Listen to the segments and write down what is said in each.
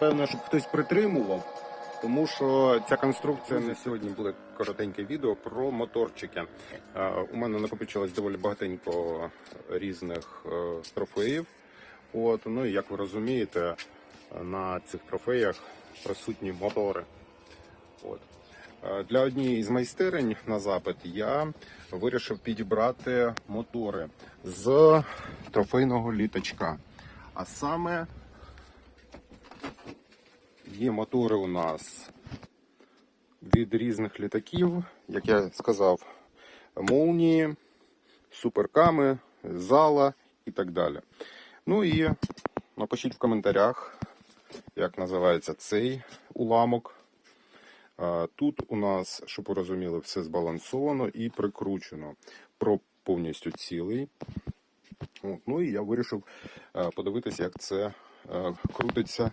напевно, щоб хтось притримував, тому що ця конструкція Друзі, сьогодні буде коротеньке відео про моторчики. Е, У мене накопичилось доволі багатенько різних е, трофеїв. От, ну і як ви розумієте, на цих трофеях присутні мотори. От. Е, Для однієї з майстерень на запит я вирішив підібрати мотори з трофейного літачка. А саме є мотори у нас від різних літаків, як я сказав, молнії, суперками, зала і так далі. Ну і напишіть в коментарях, як називається цей уламок. Тут у нас, щоб ви розуміли, все збалансовано і прикручено. Про повністю цілий. Ну і я вирішив е, подивитися, як це е, крутиться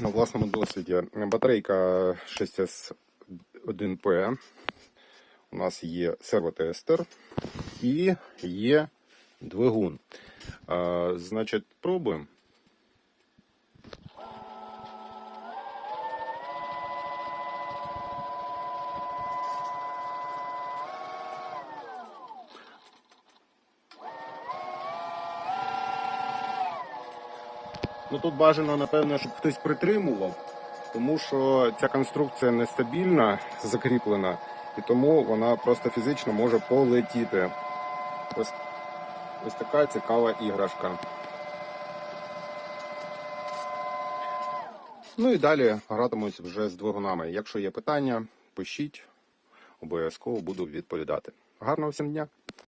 на власному досвіді. Батарейка 6S1P. У нас є сервотестер і є двигун. Значить, пробуємо. Ну тут бажано, напевно, щоб хтось притримував, тому що ця конструкція нестабільна, закріплена, і тому вона просто фізично може полетіти. Ось, ось така цікава іграшка. Ну і далі гратимусь вже з двигунами. Якщо є питання, пишіть, обов'язково буду відповідати. Гарного всім дня!